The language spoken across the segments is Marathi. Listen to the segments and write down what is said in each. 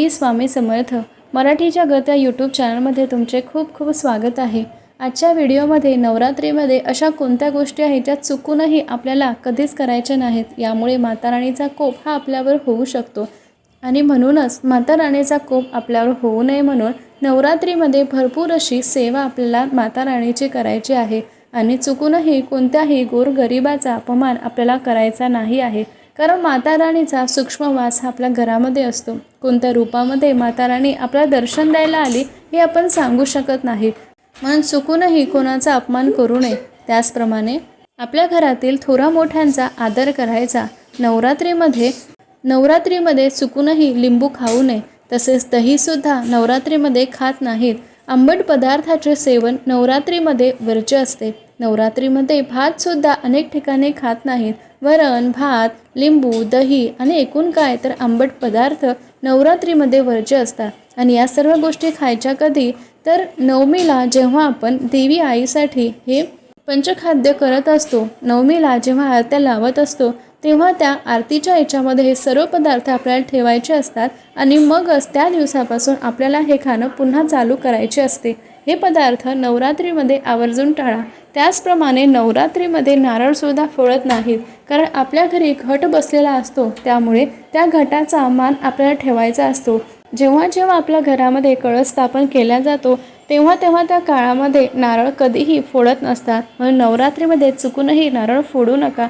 मी स्वामी समर्थ. मराठीच्या गत्या यूट्यूब चॅनलमध्ये तुमचे खूप खूप स्वागत आहे. आजच्या व्हिडिओमध्ये नवरात्रीमध्ये अशा कोणत्या गोष्टी आहेत ज्या चुकूनही आपल्याला कधीच करायच्या नाहीत. यामुळे माता राणीचा कोप हा आपल्यावर होऊ शकतो. आणि म्हणूनच माता राणीचा कोप आपल्यावर होऊ नये म्हणून नवरात्रीमध्ये भरपूर अशी सेवा आपल्याला माता राणीची करायची आहे. आणि चुकूनही कोणत्याही गोरगरिबाचा अपमान आपल्याला करायचा नाही आहे. कारण माता राणीचा सूक्ष्म वास हा आपल्या घरामध्ये असतो. कोणत्या रूपामध्ये माता राणी दर्शन द्यायला आली हे आपण सांगू शकत नाही. म्हणून चुकूनही कोणाचा अपमान करू नये. त्याचप्रमाणे आपल्या घरातील थोरा मोठ्यांचा आदर करायचा. नवरात्रीमध्ये नवरात्रीमध्ये चुकूनही लिंबू खाऊ नये. तसेच दहीसुद्धा नवरात्रीमध्ये खात नाहीत. आंबट पदार्थाचे सेवन नवरात्रीमध्ये वर्ज्य असते. नवरात्रीमध्ये भातसुद्धा अनेक ठिकाणी खात नाहीत. वरण भात लिंबू दही आणि एकूण काय तर आंबट पदार्थ नवरात्रीमध्ये वर्ज्य असतात. आणि या सर्व गोष्टी खायच्या कधी तर नवमीला जेव्हा आपण देवी आईसाठी हे पंचखाद्य करत असतो नवमीला जेव्हा आरत्या लावत असतो तेव्हा त्या आरतीच्या याच्यामध्ये हे सर्व पदार्थ आपल्याला ठेवायचे असतात आणि मगच त्या दिवसापासून आपल्याला हे खाणं पुन्हा चालू करायचे असते. हे पदार्थ नवरात्रीमध्ये आवर्जून टाळा. त्याचप्रमाणे नवरात्रीमध्ये नारळसुद्धा फोडत नाहीत कारण आपल्या घरी घट बसलेला असतो. त्यामुळे त्या घटाचा मान आपल्याला ठेवायचा असतो. जेव्हा जेव्हा आपल्या घरामध्ये कळस स्थापन केला जातो तेव्हा तेव्हा त्या काळामध्ये नारळ कधीही फोडत नसतात. म्हणून नवरात्रीमध्ये चुकूनही नारळ फोडू नका.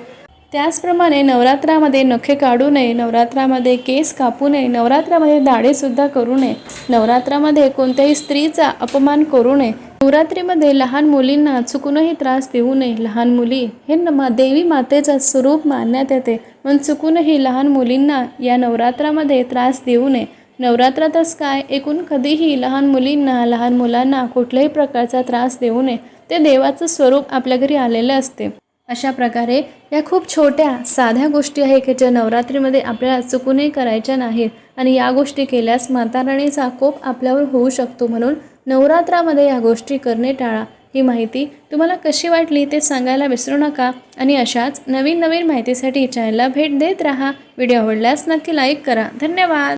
त्याचप्रमाणे नवरात्रामध्ये नखे काढू नये नवरात्रामध्ये केस कापू नये नवरात्रामध्ये दाढेसुद्धा करू नये नवरात्रामध्ये कोणत्याही स्त्रीचा अपमान करू नये नवरात्रीमध्ये लहान मुलींना चुकूनही त्रास देऊ नये. लहान मुली हे न मा देवी मातेचं स्वरूप मानण्यात येते. म्हणून चुकूनही लहान मुलींना या नवरात्रामध्ये त्रास देऊ नये. नवरात्रातच काय? एकूण कधीही लहान मुलींना लहान मुलांना कुठल्याही प्रकारचा त्रास देऊ नये. ते देवाचं स्वरूप आपल्या घरी आलेलं असते. अशा प्रकारे या खूप छोट्या साध्या गोष्टी आहेत की ज्या नवरात्रीमध्ये आपल्याला चुकूनही करायच्या नाहीत. आणि या गोष्टी केल्यास माताराणीचा कोप आपल्यावर होऊ शकतो म्हणून नवरात्रामध्ये या गोष्टी करणे टाळा. ही माहिती तुम्हाला कशी वाटली ते सांगायला विसरू नका. आणि अशाच नवीन नवीन माहितीसाठी चॅनलला भेट देत राहा. व्हिडिओ आवडल्यास नक्की लाईक करा. धन्यवाद!